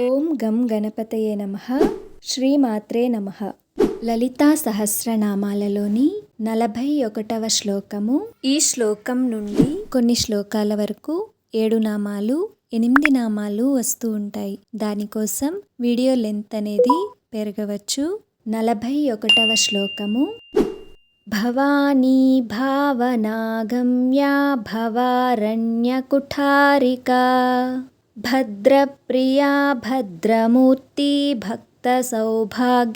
ఓం గం గణపతయే నమ. శ్రీమాత్రే నమ. లలితా సహస్రనామాలలోని నలభై ఒకటవ శ్లోకము. ఈ శ్లోకం నుండి కొన్ని శ్లోకాల వరకు ఏడు నామాలు ఎనిమిది నామాలు వస్తూ ఉంటాయి. దానికోసం వీడియో లెంత్ అనేది పెరగవచ్చు. నలభై ఒకటవ శ్లోకము. భవానీ భావనాగమ్యా భవారణ్యకుఠారికా. భద్రప్రియా భద్రమూర్తి భక్త సౌభాగ్యదాయిని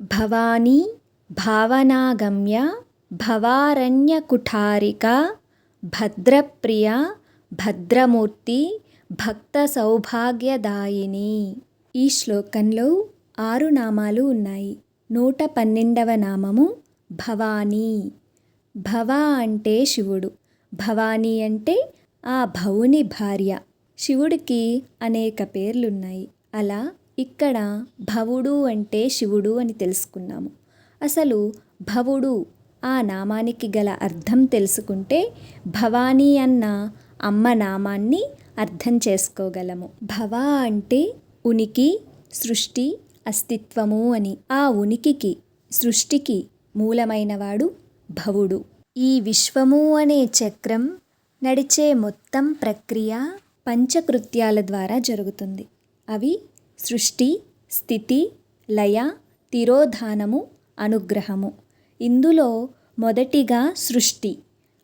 భవానీ భావనాగమ్య భవారణ్యకుఠారిక భద్రప్రియ భద్రమూర్తి భక్త సౌభాగ్యదాయిని ఈ శ్లోకంలో ఆరు నామాలు ఉన్నాయి. నూట పన్నెండవ నామము భవానీ. భవ అంటే శివుడు. భవానీ అంటే ఆ భవుని భార్య శివుడికి అనేక పేర్లున్నాయి. అలా ఇక్కడ భవుడు అంటే శివుడు అని తెలుసుకున్నాము. అసలు భవుడు ఆ నామానికి గల అర్థం తెలుసుకుంటే భవానీ అన్న అమ్మ నామాన్ని అర్థం చేసుకోగలము. భవ అంటే ఉనికి సృష్టి అస్తిత్వము అని. ఆ ఉనికికి సృష్టికి మూలమైనవాడు భవుడు. ఈ విశ్వము అనే చక్రం నడిచే మొత్తం ప్రక్రియ పంచకృత్యాల ద్వారా జరుగుతుంది. అవి సృష్టి స్థితి లయ తిరోధానము అనుగ్రహము. ఇందులో మొదటిగా సృష్టి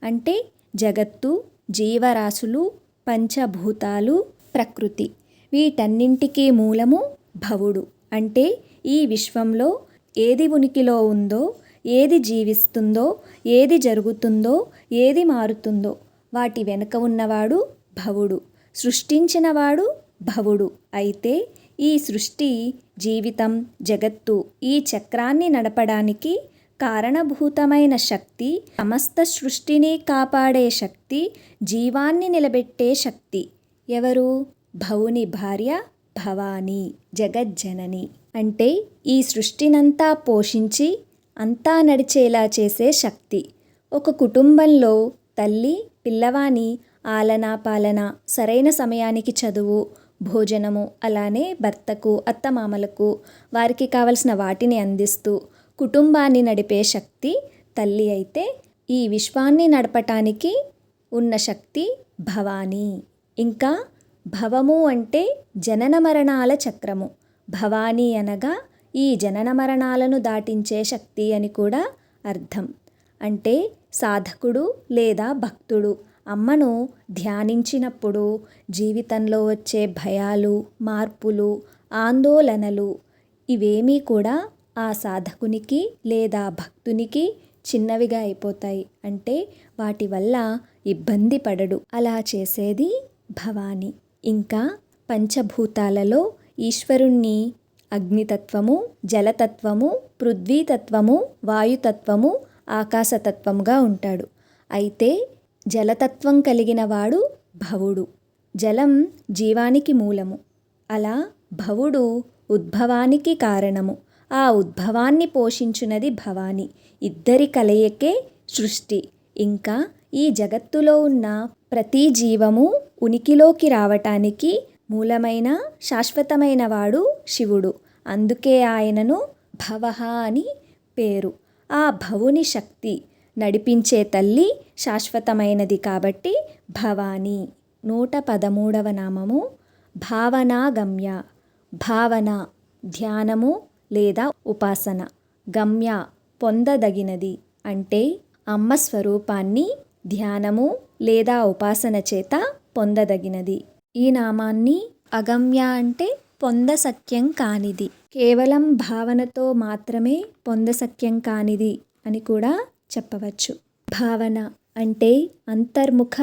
అంటే జగత్తు జీవరాశులు పంచభూతాలు ప్రకృతి. వీటన్నింటికీ మూలము భవుడు అంటే ఈ విశ్వంలో ఏది ఉనికిలో ఉందో ఏది జీవిస్తుందో ఏది జరుగుతుందో ఏది మారుతుందో వాటి వెనుక ఉన్నవాడు భవుడు సృష్టించినవాడు భవుడు. అయితే ఈ సృష్టి జీవితం జగత్తు ఈ చక్రాన్ని నడపడానికి కారణభూతమైన శక్తి సమస్త సృష్టిని కాపాడే శక్తి జీవాన్ని నిలబెట్టే శక్తి. ఎవరు? భవుని భార్య భవాని జగజ్జనని. అంటే ఈ సృష్టినంతా పోషించి అంతా నడిచేలా చేసే శక్తి. ఒక కుటుంబంలో తల్లి పిల్లవాని ఆలనా పాలన సరైన సమయానికి చదువు భోజనము అలానే భర్తకు అత్తమామలకు వారికి కావలసిన వాటిని అందిస్తూ కుటుంబాన్ని నడిపే శక్తి తల్లి అయితే ఈ విశ్వాన్ని నడపటానికి ఉన్న శక్తి భవాని. ఇంకా భవము అంటే జనన మరణాల చక్రము. భవానీ అనగా ఈ జనన మరణాలను దాటించే శక్తి అని కూడా అర్థం. అంటే సాధకుడు లేదా భక్తుడు. అమ్మను ధ్యానించినప్పుడు జీవితంలో వచ్చే భయాలు మార్పులు ఆందోళనలు ఇవేమీ కూడా ఆ సాధకునికి లేదా భక్తునికి చిన్నవిగా అయిపోతాయి. అంటే వాటి వల్ల ఇబ్బంది పడడు. అలా చేసేది భవాని. ఇంకా పంచభూతాలలో ఈశ్వరుణ్ణి అగ్నితత్వము జలతత్వము పృథ్వీతత్వము వాయుతత్వము ఆకాశతత్వముగా ఉంటాడు. అయితే జలతత్వం కలిగిన వాడు భవుడు. జలం జీవానికి మూలము. అలా భవుడు ఉద్భవానికి కారణము. ఆ ఉద్భవాన్ని పోషించున్నది భవాని. ఇద్దరి కలయికే సృష్టి. ఇంకా ఈ జగత్తులో ఉన్న ప్రతి జీవము ఉనికిలోకి రావటానికి మూలమైన శాశ్వతమైన వాడు శివుడు. అందుకే ఆయనను భవహ అని పేరు. ఆ భవుని శక్తి నడిపించే తల్లి శాశ్వతమైనది కాబట్టి భవానీ. నూట పదమూడవ నామము భావనాగమ్య. భావన ధ్యానము లేదా ఉపాసన. గమ్య పొందదగినది అంటే అమ్మ స్వరూపాన్ని ధ్యానము లేదా ఉపాసన చేత పొందదగినది. ఈ నామాన్ని అగమ్య అంటే పొందసఖ్యం కానిది. కేవలం భావనతో మాత్రమే పొందసక్యం కానిది అని కూడా చెప్పవచ్చు. భావన అంటే అంతర్ముఖ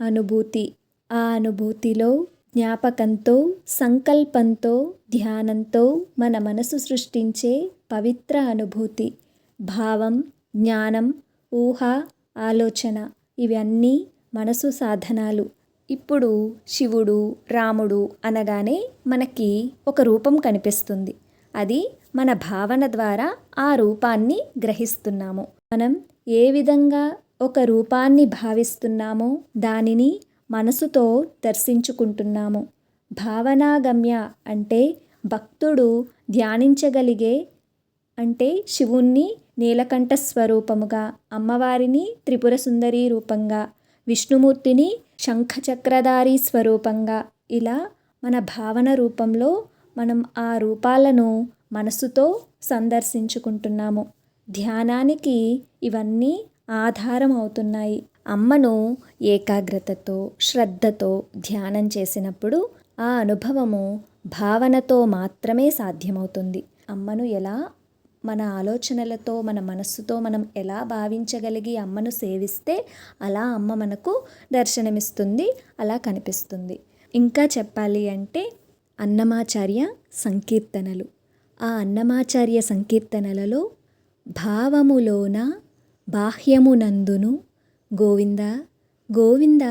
అనుభూతి. ఆ అనుభూతిలో జ్ఞాపకంతో సంకల్పంతో ధ్యానంతో మన మనసు సృష్టించే పవిత్ర అనుభూతి. భావం జ్ఞానం ఊహ ఆలోచన ఇవన్నీ మనసు సాధనాలు. ఇప్పుడు శివుడు రాముడు అనగానే మనకి ఒక రూపం కనిపిస్తుంది. అది మన భావన ద్వారా ఆ రూపాన్ని గ్రహిస్తున్నాము. మనం ఏ విధంగా ఒక రూపాన్ని భావిస్తున్నామో దానిని మనసుతో దర్శించుకుంటున్నాము. భావనాగమ్య అంటే భక్తుడు ధ్యానించగలిగే అంటే శివుణ్ణి నీలకంఠ స్వరూపముగా అమ్మవారిని త్రిపుర సుందరి రూపంగా విష్ణుమూర్తిని శంఖచక్రధారి స్వరూపంగా ఇలా మన భావన రూపంలో మనం ఆ రూపాలను మనసుతో సందర్శించుకుంటున్నాము. ధ్యానానికి ఇవన్నీ ఆధారం అవుతున్నాయి. అమ్మను ఏకాగ్రతతో శ్రద్ధతో ధ్యానం చేసినప్పుడు ఆ అనుభవము భావనతో మాత్రమే సాధ్యమవుతుంది. అమ్మను ఎలా మన ఆలోచనలతో మన మనస్సుతో మనం ఎలా భావించగలిగి అమ్మను సేవిస్తే అలా అమ్మ మనకు దర్శనమిస్తుంది అలా కనిపిస్తుంది. ఇంకా చెప్పాలి అంటే అన్నమాచార్య సంకీర్తనలు. ఆ అన్నమాచార్య సంకీర్తనలలో భావములోన బాహ్యమునందును గోవింద గోవింద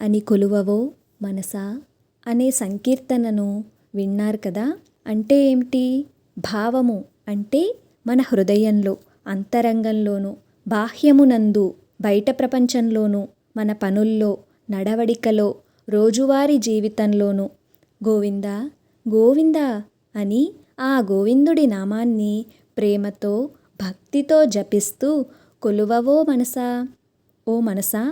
అని కొలువవో మనసా? అనే సంకీర్తనను విన్నారు కదా? అంటే ఏమిటి? భావము అంటే మన హృదయంలో అంతరంగంలోను బాహ్యమునందు బయట ప్రపంచంలోనూ మన పనుల్లో నడవడికలో రోజువారీ జీవితంలోనూ గోవింద గోవింద అని ఆ గోవిందుడి నామాన్ని ప్రేమతో భక్తితో జపిస్తూ కొలువవో మనసా? ఓ మనసా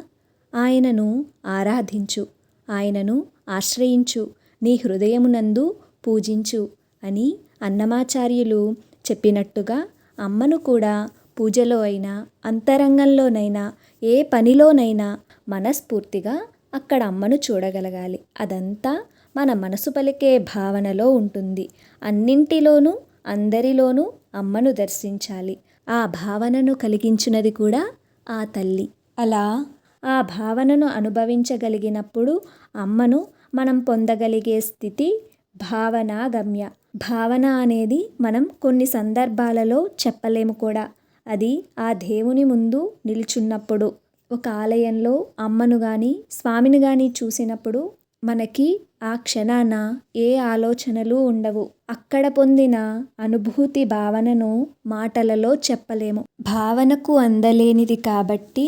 ఆయనను ఆరాధించు ఆయనను ఆశ్రయించు నీ హృదయమునందు పూజించు అని అన్నమాచార్యులు చెప్పినట్టుగా అమ్మను కూడా పూజలో అయినా అంతరంగంలోనైనా ఏ పనిలోనైనా మనస్ఫూర్తిగా అక్కడ అమ్మను చూడగలగాలి. అదంతా మన మనసు పలికే భావనలో ఉంటుంది. అన్నింటిలోనూ అందరిలోనూ అమ్మను దర్శించాలి. ఆ భావనను కలిగించినది కూడా ఆ తల్లి. అలా ఆ భావనను అనుభవించగలిగినప్పుడు అమ్మను మనం పొందగలిగే స్థితి భావనాగమ్య. భావన అనేది మనం కొన్ని సందర్భాలలో చెప్పలేము కూడా. అది ఆ దేవుని ముందు నిల్చున్నప్పుడు ఒక ఆలయంలో అమ్మను కానీ స్వామిని కానీ చూసినప్పుడు మనకి ఆ క్షణాన ఏ ఆలోచనలు ఉండవు. అక్కడ పొందిన అనుభూతి భావనను మాటలలో చెప్పలేము. భావనకు అందలేనిది కాబట్టి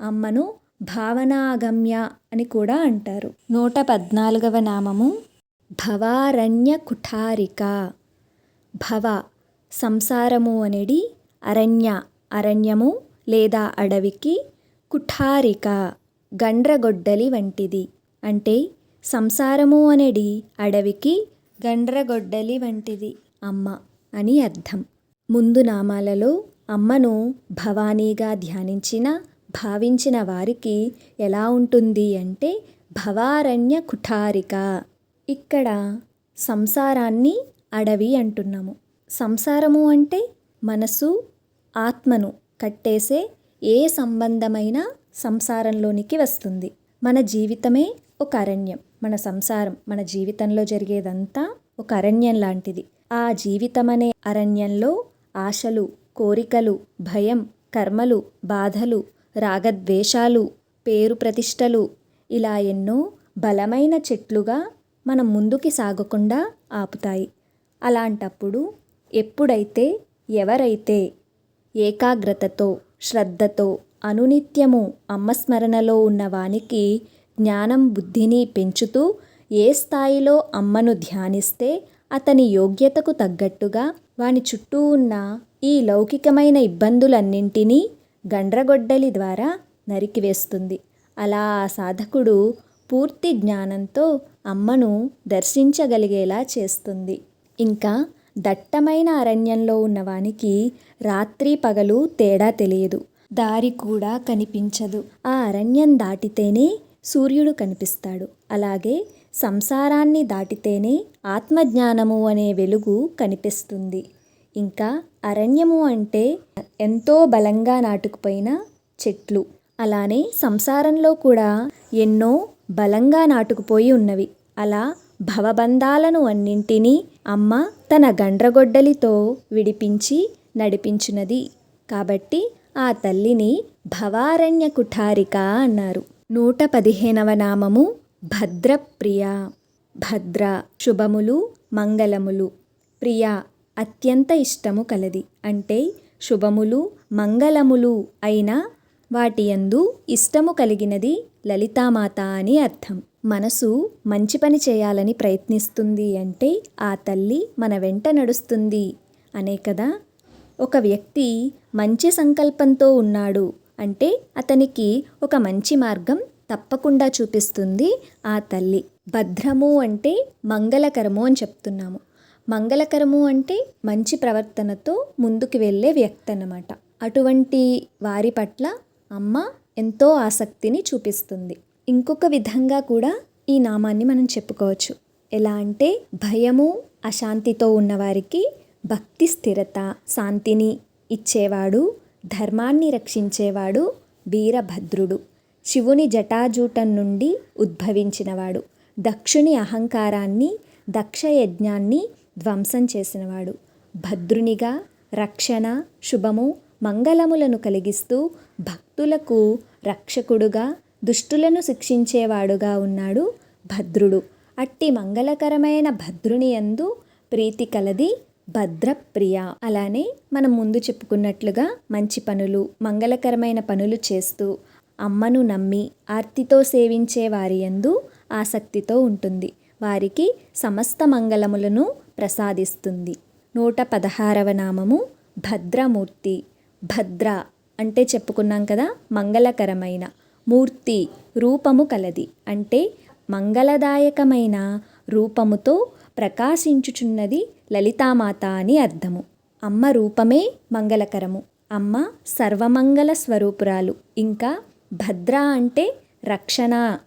అమ్మను భావనాగమ్య అని కూడా అంటారు. నూట పద్నాలుగవ నామము భవారణ్య కుఠారిక భవ సంసారము అనేది అరణ్య అరణ్యము లేదా అడవికి కుఠారిక గండ్రగొడ్డలి వంటిది. అంటే సంసారము అనేది అడవికి గండ్రగొడ్డలి వంటిది అమ్మ అని అర్థం. ముందు నామాలలో అమ్మను భవానీగా ధ్యానించిన భావించిన వారికి ఎలా ఉంటుంది అంటే భవారణ్య కుఠారిక. ఇక్కడ సంసారాన్ని అడవి అంటున్నాము. సంసారము అంటే మనసు ఆత్మను కట్టేసే ఏ సంబంధమైన సంసారంలోనికి వస్తుంది. మన జీవితమే ఒక అరణ్యం. మన సంసారం మన జీవితంలో జరిగేదంతా ఒక అరణ్యం లాంటిది. ఆ జీవితం అనే అరణ్యంలో ఆశలు కోరికలు భయం కర్మలు బాధలు రాగద్వేషాలు పేరు ప్రతిష్టలు ఇలా ఎన్నో బలమైన చెట్లుగా మనం ముందుకి సాగకుండా ఆపుతాయి. అలాంటప్పుడు ఎప్పుడైతే ఎవరైతే ఏకాగ్రతతో శ్రద్ధతో అనునిత్యము అమ్మస్మరణలో ఉన్న వానికి జ్ఞానం బుద్ధిని పెంచుతూ ఏ స్థాయిలో అమ్మను ధ్యానిస్తే అతని యోగ్యతకు తగ్గట్టుగా వాని చుట్టూ ఉన్న ఈ లౌకికమైన ఇబ్బందులన్నింటినీ గండ్రగొడ్డలి ద్వారా నరికివేస్తుంది. అలా ఆ సాధకుడు పూర్తి జ్ఞానంతో అమ్మను దర్శించగలిగేలా చేస్తుంది. ఇంకా దట్టమైన అరణ్యంలో ఉన్నవానికి రాత్రి పగలు తేడా తెలియదు. దారి కూడా కనిపించదు. ఆ అరణ్యం దాటితేనే సూర్యుడు కనిపిస్తాడు. అలాగే సంసారాన్ని దాటితేనే ఆత్మజ్ఞానము అనే వెలుగు కనిపిస్తుంది. ఇంకా అరణ్యము అంటే ఎంతో బలంగా నాటుకుపోయిన చెట్లు. అలానే సంసారంలో కూడా ఎన్నో బలంగా నాటుకుపోయి ఉన్నవి. అలా భవబంధాలను అన్నింటినీ అమ్మ తన గండ్రగొడ్డలితో విడిపించి నడిపించినది కాబట్టి ఆ తల్లిని భవారణ్య కుఠారిక అన్నారు. నూట పదిహేనవ నామము భద్రప్రియ. భద్ర శుభములు మంగళములు. ప్రియ అత్యంత ఇష్టము కలది. అంటే శుభములు మంగళములు అయిన వాటి యందు ఇష్టము కలిగినది లలితామాత అని అర్థం. మనసు మంచి పని చేయాలని ప్రయత్నిస్తుంది అంటే ఆ తల్లి మన వెంట నడుస్తుంది అనే కదా. ఒక వ్యక్తి మంచి సంకల్పంతో ఉన్నాడు అంటే అతనికి ఒక మంచి మార్గం తప్పకుండా చూపిస్తుంది ఆ తల్లి. భద్రము అంటే మంగళకరము అని చెప్తున్నాము. మంగళకరము అంటే మంచి ప్రవర్తనతో ముందుకు వెళ్ళే వ్యక్తి అన్నమాట. అటువంటి వారి పట్ల అమ్మ ఎంతో ఆసక్తిని చూపిస్తుంది. ఇంకొక విధంగా కూడా ఈ నామాన్ని మనం చెప్పుకోవచ్చు. ఎలా అంటే భయము అశాంతితో ఉన్నవారికి భక్తి స్థిరత శాంతిని ఇచ్చేవాడు ధర్మాన్ని రక్షించేవాడు వీరభద్రుడు. శివుని జటాజూటం నుండి ఉద్భవించినవాడు. దక్షుని అహంకారాన్ని దక్షయజ్ఞాన్ని ధ్వంసం చేసినవాడు. భద్రునిగా రక్షణ శుభము మంగళములను కలిగిస్తూ భక్తులకు రక్షకుడుగా దుష్టులను శిక్షించేవాడుగా ఉన్నాడు భద్రుడు. అట్టి మంగళకరమైన భద్రుని యందు ప్రీతి కలది భద్రప్రియ. అలానే మనం ముందు చెప్పుకున్నట్లుగా మంచి పనులు మంగళకరమైన పనులు చేస్తూ అమ్మను నమ్మి ఆర్తితో సేవించే వారి యందు ఆసక్తితో ఉంటుంది. వారికి సమస్త మంగళములను ప్రసాదిస్తుంది. నూట పదహారవ నామము భద్రమూర్తి. భద్ర అంటే చెప్పుకున్నాం కదా మంగళకరమైన. మూర్తి రూపము కలది. అంటే మంగళదాయకమైన రూపముతో ప్రకాశించుచున్నది లలితామాత అని అర్థము. అమ్మ రూపమే మంగళకరము. అమ్మ సర్వమంగళ స్వరూపురాలు. ఇంకా భద్ర అంటే రక్షణ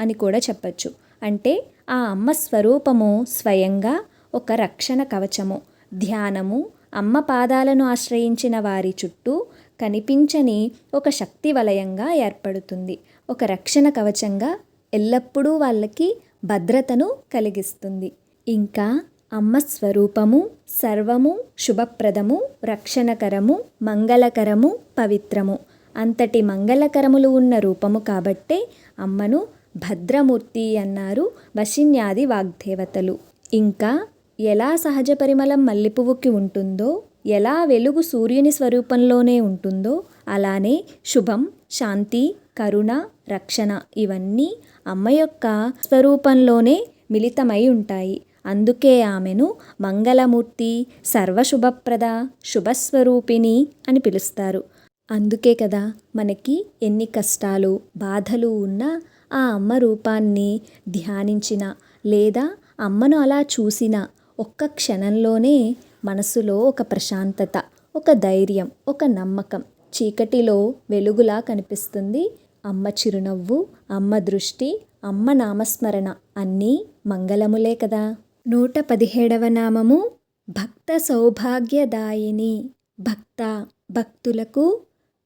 అని కూడా చెప్పచ్చు. అంటే ఆ అమ్మ స్వరూపము స్వయంగా ఒక రక్షణ కవచము. ధ్యానము అమ్మ పాదాలను ఆశ్రయించిన వారి చుట్టూ కనిపించని ఒక శక్తి వలయంగా ఏర్పడుతుంది. ఒక రక్షణ కవచంగా ఎల్లప్పుడూ వాళ్ళకి భద్రతను కలిగిస్తుంది. ఇంకా అమ్మ స్వరూపము సర్వము శుభప్రదము రక్షణకరము మంగళకరము పవిత్రము. అంతటి మంగళకరములు ఉన్న రూపము కాబట్టే అమ్మను భద్రమూర్తి అన్నారు వశిన్యాది వాగ్దేవతలు. ఇంకా ఎలా సహజ పరిమళం మల్లెపువ్వుకి ఉంటుందో ఎలా వెలుగు సూర్యుని స్వరూపంలోనే ఉంటుందో అలానే శుభం శాంతి కరుణ రక్షణ ఇవన్నీ అమ్మ యొక్క స్వరూపంలోనే మిళితమై ఉంటాయి. అందుకే ఆమెను మంగళమూర్తి సర్వశుభప్రద శుభస్వరూపిణి అని పిలుస్తారు. అందుకే కదా మనకి ఎన్ని కష్టాలు బాధలు ఉన్నా ఆ అమ్మ రూపాన్ని ధ్యానించిన లేదా అమ్మను అలా చూసిన ఒక్క క్షణంలోనే మనసులో ఒక ప్రశాంతత ఒక ధైర్యం ఒక నమ్మకం చీకటిలో వెలుగులా కనిపిస్తుంది. అమ్మ చిరునవ్వు అమ్మ దృష్టి అమ్మ నామస్మరణ అన్నీ మంగళములే కదా. నూట పదిహేడవ నామము భక్త సౌభాగ్యదాయిని. భక్త భక్తులకు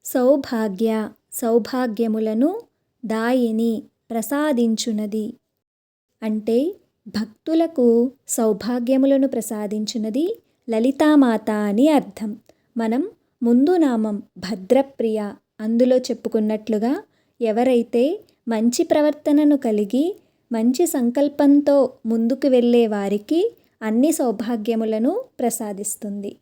సౌభాగ్య సౌభాగ్యములను దాయిని ప్రసాదించునది. అంటే భక్తులకు సౌభాగ్యములను ప్రసాదించునది లలితామాత అని అర్థం. మనం ముందు నామం భద్రప్రియ అందులో చెప్పుకున్నట్లుగా ఎవరైతే మంచి ప్రవర్తనను కలిగి మంచి సంకల్పంతో ముందుకు వెళ్ళే వారికి అన్ని సౌభాగ్యములను ప్రసాదిస్తుంది.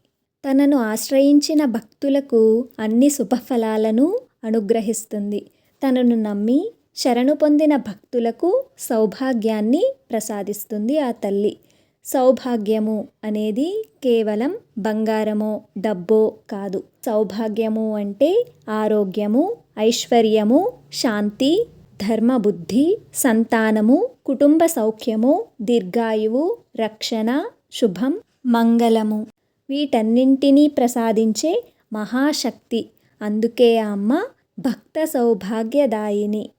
తనను ఆశ్రయించిన భక్తులకు అన్ని శుభఫలాలను అనుగ్రహిస్తుంది. తనను నమ్మి శరణు పొందిన భక్తులకు సౌభాగ్యాన్ని ప్రసాదిస్తుంది ఆ తల్లి. సౌభాగ్యము అనేది కేవలం బంగారమో డబ్బో కాదు. సౌభాగ్యము అంటే ఆరోగ్యము ఐశ్వర్యము శాంతి ధర్మబుద్ధి సంతానము కుటుంబ సౌఖ్యము దీర్ఘాయువు రక్షణ శుభం మంగళము. వీటన్నింటినీ ప్రసాదించే మహాశక్తి. అందుకే ఆ అమ్మ భక్త సౌభాగ్యదాయిని.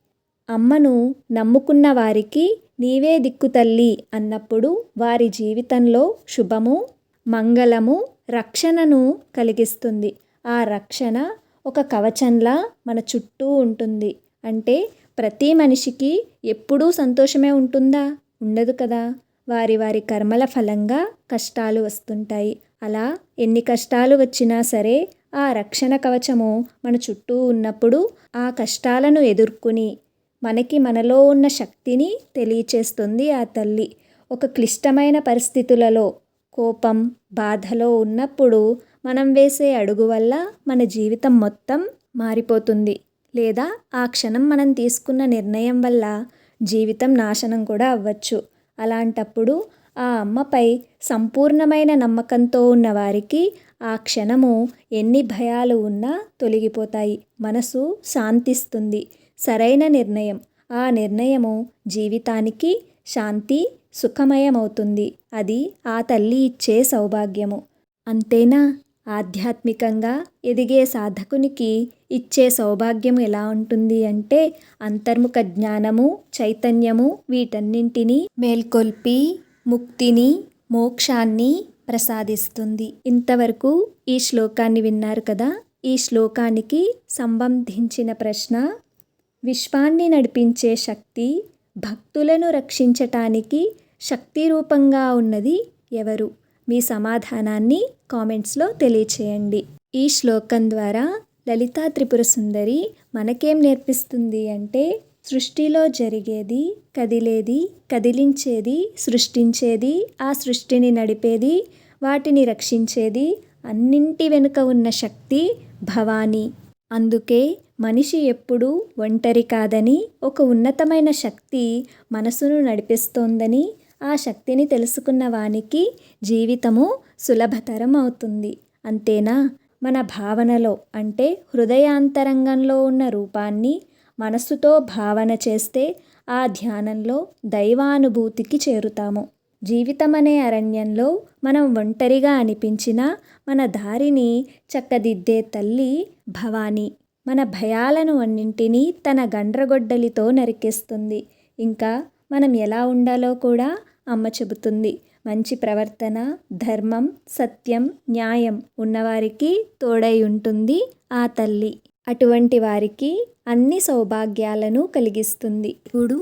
అమ్మను నమ్ముకున్న వారికి నీవే దిక్కు తల్లి అన్నప్పుడు వారి జీవితంలో శుభము మంగళము రక్షణను కలిగిస్తుంది. ఆ రక్షణ ఒక కవచంలా మన చుట్టూ ఉంటుంది. అంటే ప్రతి మనిషికి ఎప్పుడూ సంతోషమే ఉంటుందా? ఉండదు కదా. వారి వారి కర్మల ఫలంగా కష్టాలు వస్తుంటాయి. అలా ఎన్ని కష్టాలు వచ్చినా సరే ఆ రక్షణ కవచము మన చుట్టూ ఉన్నప్పుడు ఆ కష్టాలను ఎదుర్కొని మనకి మనలో ఉన్న శక్తిని తెలియచేస్తుంది ఆ తల్లి. ఒక క్లిష్టమైన పరిస్థితులలో కోపం బాధలో ఉన్నప్పుడు మనం వేసే అడుగు వల్ల మన జీవితం మొత్తం మారిపోతుంది. లేదా ఆ క్షణం మనం తీసుకున్న నిర్ణయం వల్ల జీవితం నాశనం కూడా అవ్వచ్చు. అలాంటప్పుడు ఆ అమ్మపై సంపూర్ణమైన నమ్మకంతో ఉన్న వారికి ఆ క్షణము ఎన్ని భయాలు ఉన్నా తొలగిపోతాయి. మనసు శాంతిస్తుంది. సరైన నిర్ణయం. ఆ నిర్ణయము జీవితానికి శాంతి సుఖమయమవుతుంది. అది ఆ తల్లి ఇచ్చే సౌభాగ్యము. అంతేనా? ఆధ్యాత్మికంగా ఎదిగే సాధకునికి ఇచ్చే సౌభాగ్యం ఎలా ఉంటుంది అంటే అంతర్ముఖ జ్ఞానము చైతన్యము వీటన్నింటినీ మేల్కొల్పి ముక్తిని మోక్షాన్ని ప్రసాదిస్తుంది. ఇంతవరకు ఈ శ్లోకాన్ని విన్నారు కదా? ఈ శ్లోకానికి సంబంధించిన ప్రశ్న విశ్వాన్ని నడిపించే శక్తి భక్తులను రక్షించటానికి శక్తి రూపంగా ఉన్నది ఎవరు? మీ సమాధానాన్ని కామెంట్స్లో తెలియచేయండి. ఈ శ్లోకం ద్వారా లలితా త్రిపుర సుందరి మనకేం నేర్పిస్తుంది అంటే సృష్టిలో జరిగేది కదిలేది కదిలించేది సృష్టించేది ఆ సృష్టిని నడిపేది వాటిని రక్షించేది అన్నింటి వెనుక ఉన్న శక్తి భవానీ. అందుకే మనిషి ఎప్పుడూ ఒంటరి కాదని ఒక ఉన్నతమైన శక్తి మనసును నడిపిస్తోందని ఆ శక్తిని తెలుసుకున్న వానికి జీవితము సులభతరం అవుతుంది. అంతేనా? మన భావనలో అంటే హృదయాంతరంగంలో ఉన్న రూపాన్ని మనస్సుతో భావన చేస్తే ఆ ధ్యానంలో దైవానుభూతికి చేరుతాము. జీవితం అనే అరణ్యంలో మనం ఒంటరిగా అనిపించినా మన దారిని చక్కదిద్దే తల్లి భవానీ. మన భయాలను అన్నింటినీ తన గండ్రగొడ్డలితో నరికేస్తుంది. ఇంకా మనం ఎలా ఉండాలో కూడా అమ్మ చెబుతుంది. మంచి ప్రవర్తన ధర్మం సత్యం న్యాయం ఉన్నవారికి తోడై ఉంటుంది ఆ తల్లి. అటువంటి వారికి అన్ని సౌభాగ్యాలను కలిగిస్తుంది. ఇప్పుడు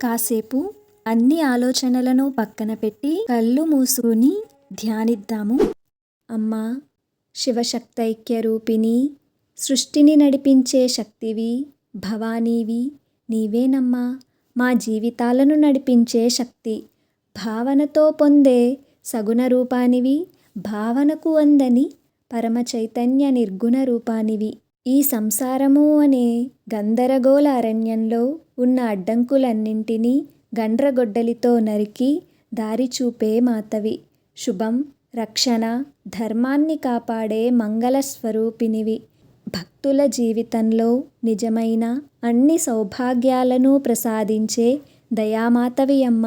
కాసేపు అన్ని ఆలోచనలను పక్కన పెట్టి కళ్ళు మూసుకుని ధ్యానిద్దాము. అమ్మా శివశక్తైక్య రూపిణి సృష్టిని నడిపించే శక్తివి భవానీవి నీవేనమ్మా. మా జీవితాలను నడిపించే శక్తి. భావనతో పొందే సగుణ రూపానివి భావనకు అందని పరమ చైతన్య నిర్గుణ రూపానివి. ఈ సంసారము అనే గందరగోళ అరణ్యంలో ఉన్న అడ్డంకులన్నింటినీ గండ్రగొడ్డలితో నరికి దారి చూపే మాతవి. శుభం రక్షణ ధర్మాన్ని కాపాడే మంగళ స్వరూపినివి భక్తుల జీవితంలో నిజమైన అన్ని సౌభాగ్యాలను ప్రసాదించే దయామాతవి అమ్మ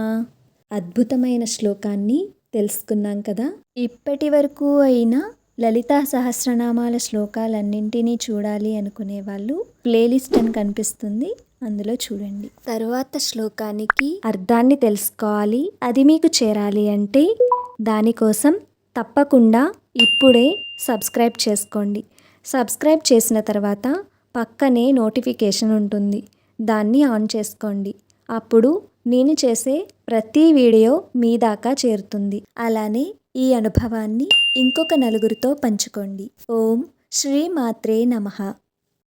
అద్భుతమైన శ్లోకాన్ని తెలుసుకున్నాం కదా. ఇప్పటి వరకు అయిన లలితా సహస్రనామాల శ్లోకాలన్నింటినీ చూడాలి అనుకునే వాళ్ళు ప్లేలిస్ట్ అని కనిపిస్తుంది. అందులో చూడండి. తరువాత శ్లోకానికి అర్థాన్ని తెలుసుకోవాలి. అది మీకు చేరాలి అంటే దానికోసం తప్పకుండా ఇప్పుడే సబ్స్క్రైబ్ చేసుకోండి. సబ్స్క్రైబ్ చేసిన తర్వాత పక్కనే నోటిఫికేషన్ ఉంటుంది. దాన్ని ఆన్ చేసుకోండి. అప్పుడు నేను చేసే ప్రతి వీడియో మీ దాకా చేరుతుంది. అలానే ఈ అనుభవాన్ని ఇంకొక నలుగురితో పంచుకోండి. ఓం శ్రీ మాత్రే నమః.